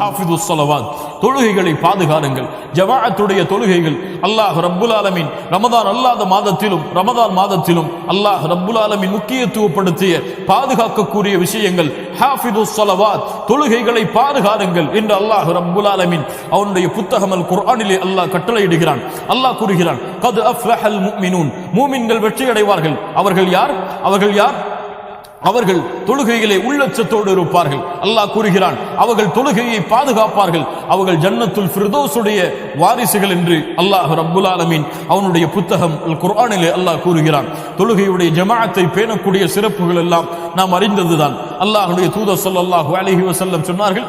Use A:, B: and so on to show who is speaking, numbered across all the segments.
A: ஹாஃபிது ஸலவாத் தொழுகைகளை பாதுகாருங்கள். ஜமாஅத்துடைய தொழுகைகள் அல்லாஹ் ரப்புல் ஆலமின் ரமதான் அல்லாத மாதத்திலும் ரமதான் மாதத்திலும் அல்லாஹ் ரப்புல் ஆலமின் முக்கியத்துவப்படுத்திய பாதுகாக்கக்கூடிய விஷயங்கள். ஹாஃபிது சலவாத் தொழுகைகளை பாதுகாருங்கள் என்று அல்லாஹ் ரப்புல் ஆலமின் அவனுடைய புத்தகம் அல் குர்ஆனிலே அல்லாஹ் கட்டளையிடுகிறான். அல்லாஹ் கூறுகிறான் கத் அஃப்லஹல் முஃமினூன் மூமின்கள் வெற்றி அடைவார்கள் அவர்கள் யார்? அவர்கள் யார்? அவர்கள் தொழுகையிலே உள்ளச்சத்தோடு இருப்பார்கள். அல்லாஹ் கூறுகிறான் அவர்கள் தொழுகையை பாதுகாப்பார்கள். அவர்கள் ஜன்னத்துல் ஃபிர்தோஸுடைய வாரிசுகள் என்று அல்லாஹ் ரப்புல் ஆலமீன் அவனுடைய புத்தகம் அல் குர்ஆனிலே அல்லாஹ் கூறுகிறான். தொழுகையுடைய ஜமாஅத்தை பேணக்கூடிய சிறப்புகள் எல்லாம் நாம் அறிந்ததுதான். அல்லாஹுடைய தூதர் ஸல்லல்லாஹு அலிஹி வசல்லம் சொன்னார்கள்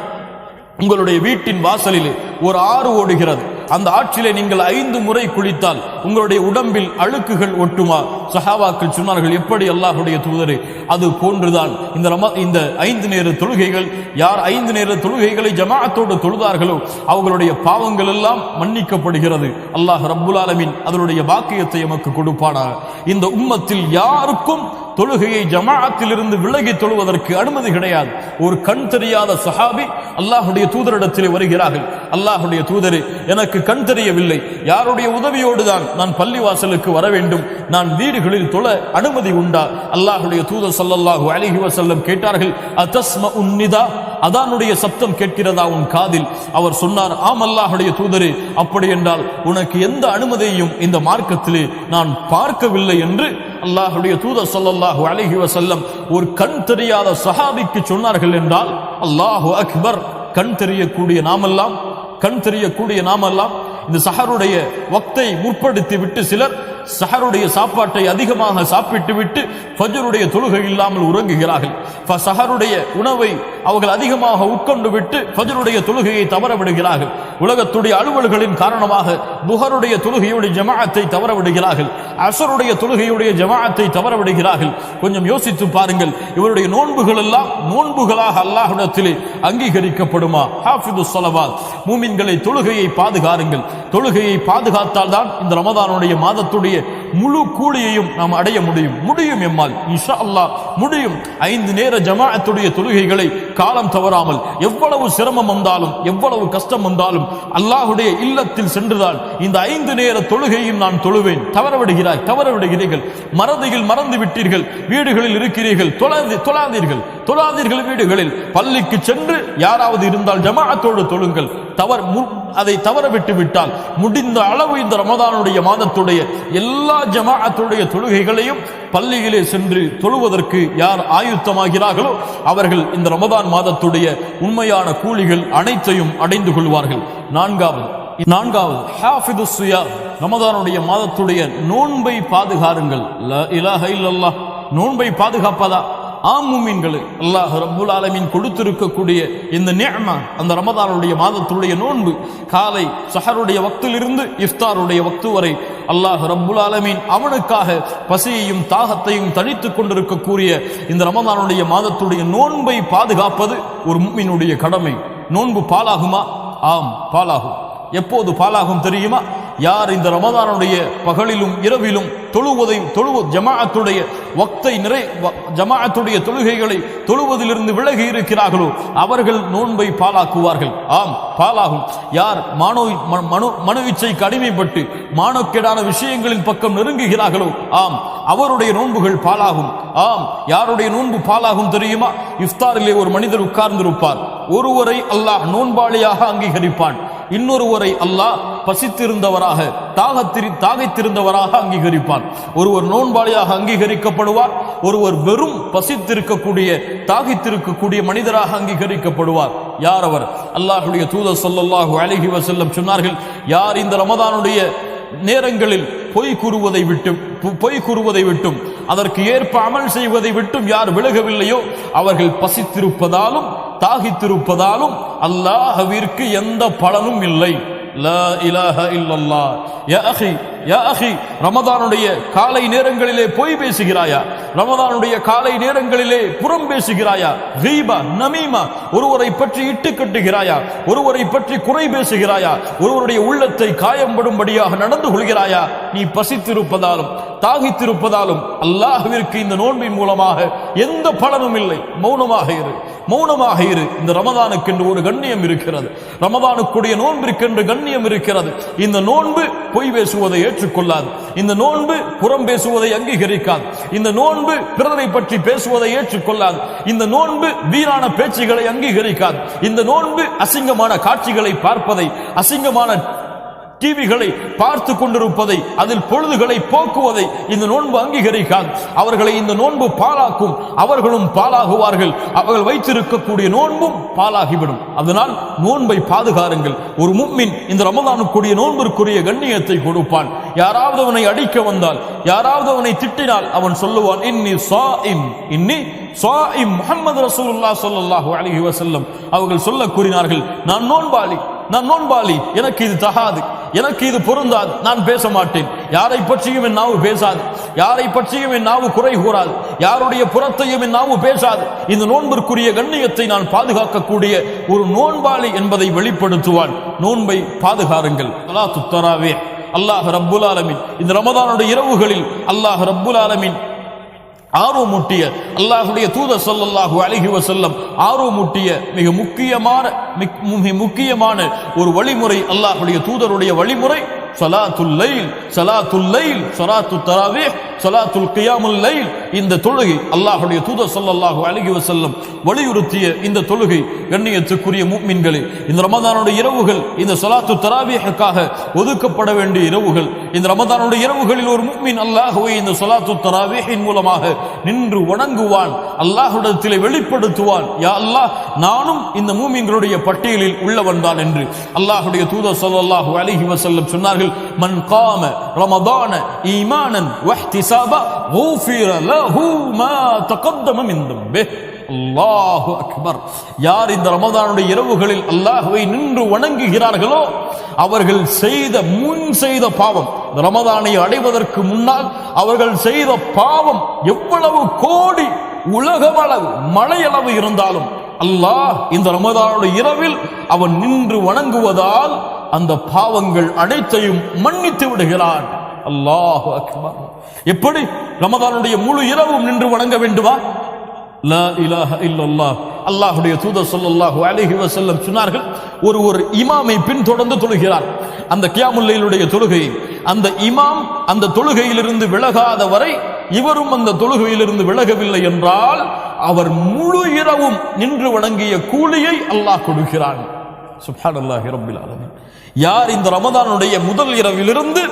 A: உங்களுடைய வீட்டின் வாசலிலே ஒரு ஆறு ஓடுகிறது. அந்த ஆற்றிலே நீங்கள் ஐந்து முறை குளித்தால் உங்களுடைய உடம்பில் அழுக்குகள் ஒட்டுமா? சஹாவாக்கள் சொன்னார்கள் எப்படி அல்லாஹுடைய தூதரே அது போன்றுதான். இந்த ரம இந்த ஐந்து நேர தொழுகைகள் யார் ஐந்து நேர தொழுகைகளை ஜமாத்தோடு தொழுதார்களோ அவர்களுடைய பாவங்கள் எல்லாம் மன்னிக்கப்படுகிறது. அல்லாஹ் ரப்புல் ஆலமின் அதனுடைய வாக்கியத்தை எமக்கு கொடுப்பானாக. இந்த உம்மத்தில் யாருக்கும் தொழுகையை ஜமாஅத்திலிருந்து விலகி தொழுவதற்கு அனுமதி கிடையாது. ஒரு கண் தெரியாத சஹாபி அல்லாஹுடைய தூதரிடத்திலே வருகிறார்கள். அல்லாஹுடைய தூதரே எனக்கு கண் தெரியவில்லை. யாருடைய உதவியோடு தான் நான் பள்ளிவாசலுக்கு வர வேண்டும். நான் வீடுகளில் தொழ அனுமதி உண்டா? அல்லாஹுடைய தூதர் ஸல்லல்லாஹு அலிஹி வசல்லம் கேட்டார்கள் அதஸ்ம உன்னிதா அதானுடைய சப்தம் கேட்கிறதா உன் காதில்? அவர் சொன்னார் ஆம் அல்லாஹுடைய தூதரே அப்படி என்றால் உனக்கு எந்த அனுமதியையும் இந்த மார்க்கத்திலே நான் பார்க்கவில்லை என்று அல்லாஹுடைய தூதர் சொல்லல்லாஹு அழகி வசல்லம் ஒரு கண் தெரியாத சஹாபிக்கு சொன்னார்கள் என்றால் அல்லாஹு அக்பர் கண் தெரியக்கூடிய நாமெல்லாம் கண் தெரியக்கூடிய நாமெல்லாம் இந்த சஹருடைய வக்தை முற்படுத்தி விட்டு சிலர் சஹருடைய சாப்பாட்டை அதிகமாக சாப்பிட்டு விட்டு ஃபஜருடைய தொழுகை இல்லாமல் உறங்குகிறார்கள். சஹருடைய உணவை அவர்கள் அதிகமாக உட்கொண்டு விட்டு ஃபஜருடைய தொழுகையை தவற விடுகிறார்கள் உலகத்துடைய அலுவல்களின் காரணமாக புகருடைய தொழுகையுடைய ஜமாத்தை தவற விடுகிறார்கள் அசருடைய தொழுகையுடைய ஜமாத்தை தவற விடுகிறார்கள் கொஞ்சம் யோசித்து பாருங்கள். இவருடைய நோன்புகள் எல்லாம் நோன்புகளாக அல்லாஹிடத்திலே அங்கீகரிக்கப்படுமா? ஹாஃபிது ஸலவாத். மூமின்களை தொழுகையை பாதுகாருங்கள். தொழுகையை பாதுகாத்தால் தான் இந்த ரமதானுடைய மாதத்துடைய முழு கூலியையும் நாம் அடைய முடியும். முடியும் எம்மால். இஷா அல்லாஹ் முடியும். ஐந்து நேர ஜமாஅத்துடைய தொழுகைகளை காலம் தவறாமல் எவ்வளவு சிரமம் வந்தாலும் எவ்வளவு கஷ்டம் வந்தாலும் அல்லாஹுடைய இல்லத்தில் சென்றுதான் இந்த ஐந்து நேர தொழுகையும் நான் தொழுவேன். தவற விடுகிறாய் தவற விடுகிறீர்கள் மறதியில் மறந்து விட்டீர்கள். வீடுகளில் இருக்கிறீர்கள். தொழாதி தொழாதீர்கள். தொழாதீர்கள் வீடுகளில். பள்ளிக்கு சென்று யாராவது இருந்தால் ஜமாஅத்தோடு தொழுங்கள். தவறு மு- அதை தவற விட்டு விட்டால் முடிந்த அளவு இந்த ரமதானுடைய மாதத்துடைய எல்லா ஜமாஅத்துடைய தொழுகைகளையும் பள்ளியிலே சென்று தொழுவதற்கு யார் ஆயுத்தமாகிறார்களோ அவர்கள் இந்த ரமதான் மாதத்துடைய உண்மையான கூலிகள் அனைத்தையும் அடைந்து கொள்வார்கள். நான்காவது நான்காவது ஹாஃபிது சுயா ரமதானுடைய மாதத்துடைய நோன்பை பாதுகாருங்கள். நோன்பை பாதுகாப்பதா? ஆமுமீன்களே அல்லாஹ் ரப்புல் ஆலமீன் கொடுத்திருக்கக்கூடிய இந்த நேமா அந்த ரமதானுடைய மாதத்துடைய நோன்பு காலை சஹருடைய வக்திலிருந்து இஃப்தாருடைய வக்து வரை அல்லாஹ் ரப்புல் ஆலமீன் அவனுக்காக பசியையும் தாகத்தையும் தனித்து கொண்டிருக்கக்கூடிய இந்த ரமதானுடைய மாதத்துடைய நோன்பை பாதுகாப்பது ஒரு மும்மினுடைய கடமை. நோன்பு பாலாகுமா? ஆம் பாலாகும். எப்போது பாலாகும் தெரியுமா? யார் இந்த ரமதானுடைய பகலிலும் இரவிலும் தொழுவதை தொழுவ ஜமாஅத்துடைய வக்தை நிறை வ- ஜமாஅத்துடைய தொழுகைகளை தொழுவதிலிருந்து விலகி இருக்கிறார்களோ அவர்கள் நோன்பை பாலாக்குவார்கள் ஆம் பாலாகும் யார் மானோ ம- மனு மனு இச்சைக்கு அடிமைப்பட்டு மானக்கேடான விஷயங்களின் பக்கம் நெருங்குகிறார்களோ ஆம் அவருடைய நோன்புகள் பாலாகும் ஆம் யாருடைய நோன்பு பாலாகும் தெரியுமா? இஃப்தாரிலே ஒரு மனிதர் உட்கார்ந்திருப்பார். ஒருவரை அல்லாஹ் நோன்பாளியாக அங்கீகரிப்பான். இன்னொருவரை அல்லாஹ் பசித்திருந்தவராக தாகத்திரி தாகைத்திருந்தவராக அங்கீகரிப்பான். ஒருவர் நோன்பாளியாக அங்கீகரிக்கப்படுவார் ஒருவர் வெறும் பசித்திருக்கக்கூடிய தாகித்திருக்கக்கூடிய மனிதராக அங்கீகரிக்கப்படுவார். யார் அவர்? அல்லாஹுடைய தூதர் சொல்லல்லாஹு அழகி வசல்லம் சொன்னார்கள் யார் இந்த ரமதானுடைய நேரங்களில் பொய் கூறுவதை விட்டும் பொ- பொய் கூறுவதை விட்டும் அதற்கு ஏற்ப அமல் செய்வதை விட்டும் யார் விலகவில்லையோ அவர்கள் பசித்திருப்பதாலும் தாகித்திருப்பதாலும் அல்லாஹவிற்கு எந்த பலனும் இல்லை. ரமதானுடைய காலை நேரங்களிலே பொய் பேசுகிறாயா? ரமதானுடைய காலை நேரங்களிலே புறம் பேசுகிறாயா? ரீபா நமீமா ஒருவரை பற்றி இட்டு கட்டுகிறாயா? ஒருவரை பற்றி குறை பேசுகிறாயா? ஒருவருடைய உள்ளத்தை காயம்படும்படியாக நடந்து கொள்கிறாயா? நீ பசித்திருப்பதாலும் தாகித்திருப்பதாலும் அல்லாஹிற்கு இந்த நோன்பின் மூலமாக எந்த பலனும் இல்லை. மௌனமாக இரு. மௌனமாக இரு. இந்த ரமதானுக்கென்று ஒரு கண்ணியம் இருக்கிறது. ரமதானுக்குடைய நோன்பிற்கென்று கண்ணியம் இருக்கிறது. இந்த நோன்பு பொய் பேசுவதை ஏற்றுக்கொள்ளாது. இந்த நோன்பு புறம் பேசுவதை அங்கீகரிக்காது. இந்த நோன்பு பிறரை பற்றி பேசுவதை ஏற்றுக்கொள்ளாது. இந்த நோன்பு வீரான பேச்சுகளை அங்கீகரிக்காது. இந்த நோன்பு அசிங்கமான காட்சிகளை பார்ப்பதை அசிங்கமான டிவிகளை பார்த்து கொண்டிருப்பதை அதில் பொழுதுகளை போக்குவதை இந்த நோன்பு அங்கீகரிக்காது. அவர்களை இந்த நோன்பு பாலாக்கும் அவர்களும் பாலாகுவார்கள் அவர்கள் வைத்திருக்கக்கூடிய நோன்பும் பாலாகிவிடும் அதனால் நோன்பை பாதுகாருங்கள். ஒரு மும்மின் இந்த ரமதானுக்குரிய நோன்பிற்குரிய கண்ணியத்தை கொடுப்பான். யாராவது அவனை அடிக்க வந்தால் யாராவது அவனை திட்டினால் அவன் சொல்லுவான் இன்னி சாஇம் இன்னி சாஇம் முகமது ரசூலுல்லா சொல்லல்லாஹு அலைஹி வசல்லம் அவர்கள் சொல்ல கூறினார்கள் நான் நோன்பாளி. நான் நோன்பாளி. எனக்கு இது தகாது. எனக்கு இது பொருந்தாது. நான் பேச மாட்டேன் யாரை பற்றியும் என் நாவு பேசாது. யாரை பற்றியும் என் நாவு குறை கூறாது. யாருடைய புறத்தையும் என் நாவு பேசாது. இந்த நோன்பிற்குரிய கண்ணியத்தை நான் பாதுகாக்கக்கூடிய ஒரு நோன்பாளி என்பதை வெளிப்படுத்துவான். நோன்பை பாதுகாருங்கள். அலா துத்தராவே அல்லாஹ் ரப்புல் ஆலமின். இந்த ரமதானுடைய இரவுகளில் அல்லாஹ் ரப்புல் ஆலமின் ஆர்வமூட்டிய அல்லாஹுடைய தூதர் சொல்லல்லாஹு அழகி வசல்லம் ஆர்வமூட்டிய மிக முக்கியமான மிக முக்கியமான ஒரு வழிமுறை அல்லாஹுடைய தூதருடைய வழிமுறை சலாத்துல் லைல் சலாத்து தராவே சலாத்துல் கியாமுல் லைல். இந்த தொழுகை அல்லாஹுடைய தூதர் ஸல்லல்லாஹு அழகி வசல்லம் வலியுறுத்திய இந்த தொழுகை கண்ணியத்துக்குரிய மீன்களே இந்த ரமதானுடைய இரவுகள் இந்த சலாத்து தராவீஹுக்காக ஒதுக்கப்பட வேண்டிய இரவுகள் இந்த ரமதானுடைய இரவுகளில் ஒரு முஃமின் அல்லாஹுவை இந்த சலாத்து தராவியின் மூலமாக நின்று வணங்குவான் அல்லாஹுடத்திலே வெளிப்படுத்துவான். யா அல்லாஹ் நானும் இந்த மூமின்களுடைய பட்டியலில் உள்ளவன் தான் என்று அல்லாஹுடைய தூதர் ஸல்லல்லாஹு அலைஹி வசல்லம் சொன்னார்கள் மன் காம ரமதான ஈமானன் হিসাবা গুফির লাহু அக்பர் யார் இந்த ரமதானுடைய இரவுகளில் அல்லாஹுவை நின்று வணங்குகிறார்களோ அவர்கள் செய்த முன் செய்த பாவம் ரமதானை அடைவதற்கு முன்னால் அவர்கள் செய்த பாவம் எவ்வளவு கோடி உலகவளவு மலையளவு இருந்தாலும் அல்லாஹ் இந்த ரமதானுடைய இரவில் அவன் நின்று வணங்குவதால் அந்த பாவங்கள் அனைத்தையும் மன்னித்து விடுகிறான். அல்லாஹு அக்பர். எப்படி? ரமதானுடைய முழு இரவும் நின்று வணங்க வேண்டுமா? லா இலாஹ இல்லல்லாஹ். அல்லாஹ்வுடைய தூதர் ஸல்லல்லாஹு அலைஹி வசல்லம் சொன்னார்கள் ஒரு ஒரு இமாமை பின்தொடர்ந்து தொழுகிறார். அந்த கியாமுல்லையிலுடைய தொழுகை அந்த இமாம் அந்த தொழுகையிலிருந்து விலகாத வரை இவரும் அந்த தொழுகையிலிருந்து விலகவில்லை என்றால் அவர் முழு இரவும் நின்று வணங்கிய கூலியை அல்லாஹ் கொடுக்கிறான். சுப்ஹானல்லாஹி ரப்பில் ஆலமீன். யார் இந்த ரமதானுடைய முதல் இரவிலிருந்து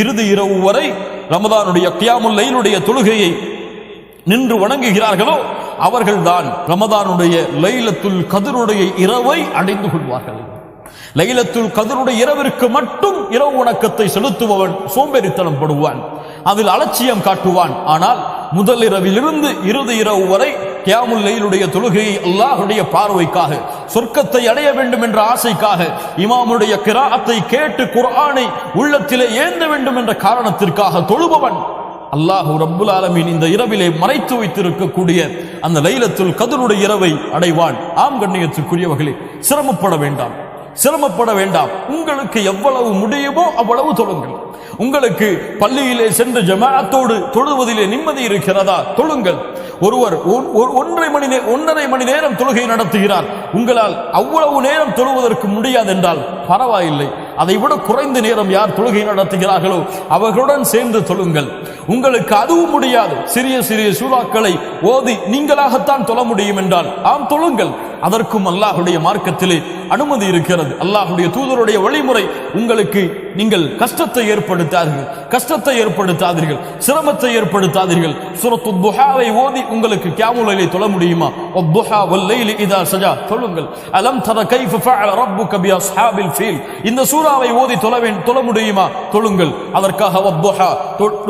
A: இறுதி இரவு வரை ரமதானுடைய கியாமுல்லையிலுடைய தொழுகையை நின்று வணங்குகிறார்களோ அவர்கள்தான் ரமதானுடைய லைலத்துல் கதிருடைய இரவை அடைந்து கொள்வார்கள். லைலத்துல் கதிருடைய இரவிற்கு மட்டும் இரவு வணக்கத்தை செலுத்துபவன் சோம்பேறித்தனம் படுவான் அதில் அலட்சியம் காட்டுவான். ஆனால் முதல் இரவிலிருந்து இறுதி இரவு வரை கியாமுல் லைலுடைய தொழுகையை அல்லாஹுடைய பார்வைக்காக சொர்க்கத்தை அடைய வேண்டும் என்ற ஆசைக்காக இமாமுடைய கிராத்தை கேட்டு குர்ஆனை உள்ளத்திலே ஏந்த வேண்டும் என்ற காரணத்திற்காக தொழுபவன். அல்லாஹு ரப்புல் ஆலமீன் இந்த இரவிலே மறைத்து வைத்திருக்கக்கூடிய அந்த லைலத்துள் கதருடைய இரவை அடைவான். ஆம் கண்ணியத்துக்குரியவர்களே சிரமப்பட வேண்டாம். சிரமப்பட வேண்டாம். உங்களுக்கு எவ்வளவு முடியுமோ அவ்வளவு தொழுங்கள். உங்களுக்கு பள்ளியிலே சென்று ஜமாத்தோடு தொழுவதிலே நிம்மதி இருக்கிறதா? தொழுங்கள். ஒருவர் ஒன்- ஒரு- ஒன்றரை மணி நே- ஒன்றரை மணி நேரம் தொழுகை நடத்துகிறார். உங்களால் அவ்வளவு நேரம் தொழுவதற்கு முடியாது என்றால் பரவாயில்லை. அதை விட குறைந்த நேரம் யார் தொழுகை நடத்துகிறார்களோ அவர்களுடன் சேர்ந்து தொழுங்கள். உங்களுக்கு அதுவும் முடியாது. சிறிய சிறிய சூறாக்களை ஓதி நீங்களாகத்தான் தொழ முடியும் என்றால் ஆம் தொழுங்கள். அதற்கும் அல்லாஹுடைய மார்க்கத்திலே அனுமதி இருக்கிறது. அல்லாஹுடைய தூதருடைய வழிமுறை உங்களுக்கு நீங்கள் கஷ்டத்தை ஏற்படுத்தாதீர்கள். கஷ்டத்தை ஏற்படுத்தாதீர்கள். சிரமத்தை ஏற்படுத்தாதீர்கள். சுரத்து துஹாவை ஓதி உங்களுக்கு கியாமுலையிலே தொழ முடியுமா? ஒத்துஹா வல்லைலி இதா சஜா. சொல்லுங்கள் அலம் தர கைஃப ஃபஅல ரப்புக பி அஸ்ஹாபில் ஃபீல். இந்த சூறாவை ஓதி தொழ தொழ முடியுமா? தொழுங்கள். அதற்காக ஒத்துஹா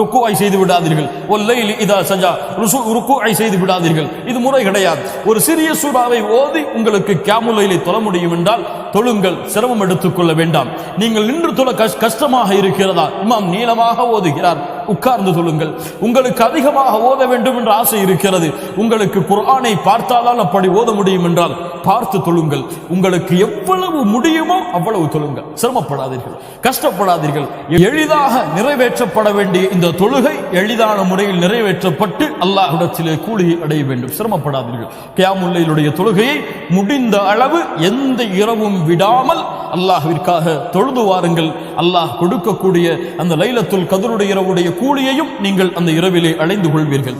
A: ருக்குவை செய்து விடாதீர்கள். ஒல்லையில் இதா சஜா ருசு ருக்குஐ செய்து விடாதீர்கள். இது முறை கிடையாது. ஒரு சிறிய சூறாவை ஓதி உங்களுக்கு கேமுலையிலே தொழ முடியும் என்றால் தொழுங்கள் சிரமம் எடுத்துக்கொள்ள வேண்டாம். நீங்கள் நின்று தொழ கஷ்டமாக இருக்கிறதா? இமாம் நீளமாக ஓதுகிறார். உட்கார்ந்து தொழுங்கள் உங்களுக்கு அதிகமாக ஓத வேண்டும் என்ற ஆசை இருக்கிறது. உங்களுக்கு குரானை பார்த்தால்தான் அப்படி ஓத முடியும் என்றால் பார்த்து தொழுங்கள். உங்களுக்கு எவ்வளவு முடியுமோ அவ்வளவு தொழுங்கள். சிரமப்படாதீர்கள். கஷ்டப்படாதீர்கள். எளிதாக நிறைவேற்றப்பட வேண்டிய இந்த தொழுகை எளிதான முறையில் நிறைவேற்றப்பட்டு அல்லாஹிடத்திலே கூலியை அடைய வேண்டும். சிரமப்படாதீர்கள். கியாமுல்லையிலுடைய தொழுகையை முடிந்த அளவு எந்த இரவும் விடாமல் அல்லாஹிற்காக தொழுது வாருங்கள். அல்லாஹ் கொடுக்கக்கூடிய அந்த லைலத்துல் கதருடைய இரவுடைய கூலியையும் நீங்கள் அந்த இரவிலே அடைந்து கொள்வீர்கள்.